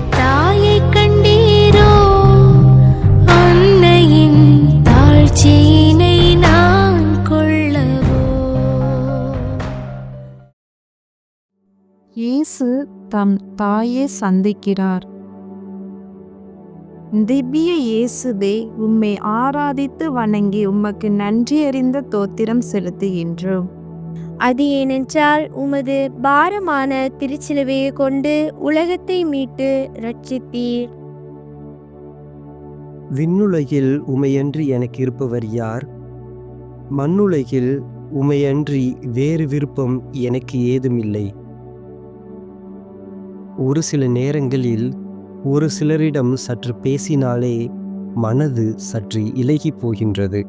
தாயை கண்டீரோ? அன்னையின் தாழ்ச்சியினை நான் கொள்ளவோ? இயேசு தம் தாயை சந்திக்கிறார். திவ்ய இயேசுவே உம்மை ஆராதித்து வணங்கி உமக்கு நன்றியறிந்த தோத்திரம் செலுத்துகின்றோம். அது ஏனென்றால் உமது பாரமான திருச்சிலுவையை கொண்டு உலகத்தை மீட்டு ரட்சித்தீர் விண்ணுலகில் உமையன்றி எனக்கு இருப்பவர் யார்? மண்ணுலகில் உமையன்றி வேறு விருப்பம் எனக்கு ஏதுமில்லை. ஒரு சில நேரங்களில் ஒரு சிலரிடம் சற்று பேசினாலே மனது சற்று இலகி போகின்றது.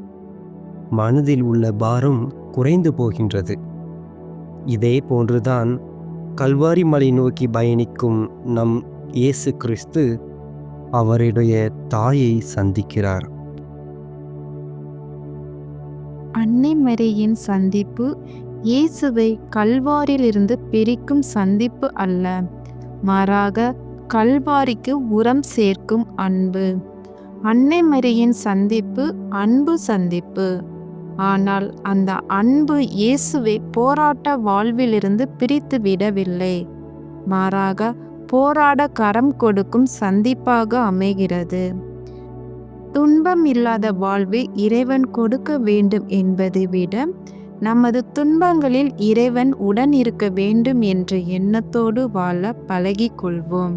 மனதில் உள்ள பாரம் குறைந்து போகின்றது. இதே போன்றுதான் கல்வாரி மலை நோக்கி பயணிக்கும் நம் இயேசு கிறிஸ்து அவருடைய தாயை சந்திக்கிறார். அன்னை மரியின் சந்திப்பு இயேசுவை கல்வாரிலிருந்து பிரிக்கும் சந்திப்பு அல்ல மாறாக கல்வாரிக்கு உரம் சேர்க்கும் அன்பு. அன்னை மரியின் சந்திப்பு அன்பு சந்திப்பு. ஆனால் அந்த அன்பு இயேசுவை போராட்ட வாழ்விலிருந்து பிரித்து விடவில்லை. மாறாக போராட கரம் கொடுக்கும் சந்திப்பாக அமைகிறது. துன்பம் இல்லாத வாழ்வை இறைவன் கொடுக்க வேண்டும் என்பதை விட நமது துன்பங்களில் இறைவன் உடன் இருக்க வேண்டும் என்ற எண்ணத்தோடு வாழ பழகிக்கொள்வோம்.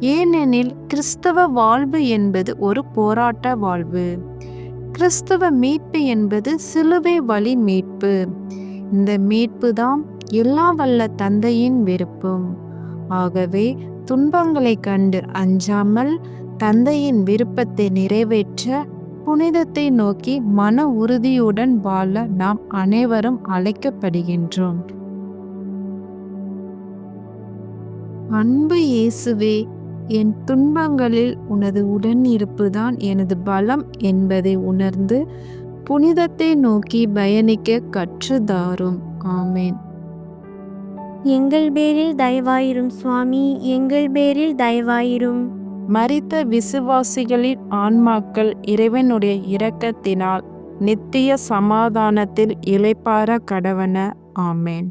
ஏனெனில் கிறிஸ்தவ வாழ்வு என்பது ஒரு போராட்ட வாழ்வு. கிறிஸ்துவ மீட்பு என்பது சிலுவை வழி மீட்பு. இந்த மீட்பு தான் எல்லா வல்ல தந்தையின் விருப்பம். ஆகவே துன்பங்களை கண்டு அஞ்சாமல் தந்தையின் விருப்பத்தை நிறைவேற்ற புனிதத்தை நோக்கி மன உறுதியுடன் வாழ நாம் அனைவரும் அழைக்கப்படுகின்றோம். அன்பு இயேசுவே என் துன்பங்களில் உனது உடன் இருப்புதான் எனது பலம் என்பதை உணர்ந்து புனிதத்தை நோக்கி பயணிக்க கற்றுதாரும் ஆமேன். எங்கள் பேரில் தயவாயிரும் சுவாமி எங்கள் பேரில் தயவாயிரும். மரித்த விசுவாசிகளின் ஆன்மாக்கள் இறைவனுடைய இரக்கத்தினால் நித்திய சமாதானத்தில் இளைப்பார கடவன. ஆமேன்.